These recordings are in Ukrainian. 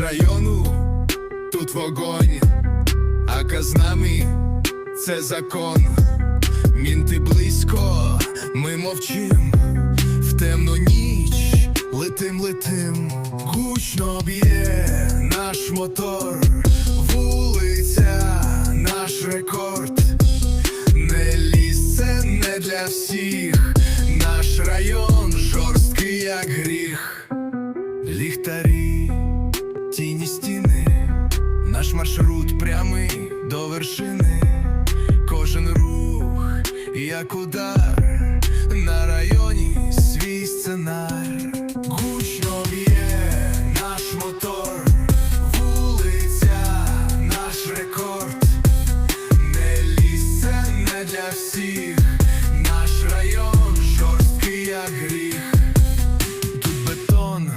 району, тут вогонь, а казнами це закон. Мінти близько, ми мовчим, в темну ніч летим, летим, гучно б'є наш мотор, вулиця, наш рекорд. Не ліс, це не для всіх. Наш район жорсткий, як гріх. Ліхтарі, маршрут прямий до вершини. Кожен рух, як удар, на районі свій сценар. Гучно б'є наш мотор, вулиця, наш рекорд. Не ліс, це не для всіх. Наш район жорсткий, як гріх. Тут бетон,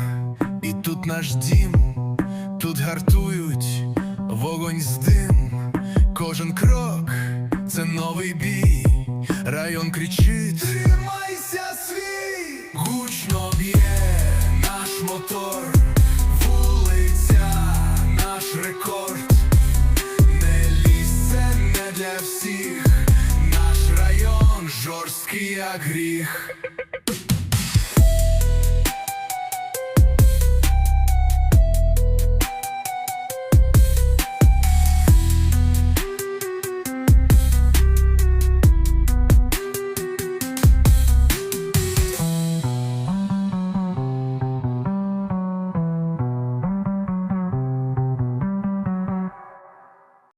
і тут наш дім, тут гартують вогонь з дим. Кожен крок це новий бій. Район кричить: Тримайся свій! Гучно б'є наш мотор, вулиця, наш рекорд. Не лізь, це не для всіх. Наш район жорсткий, як гріх.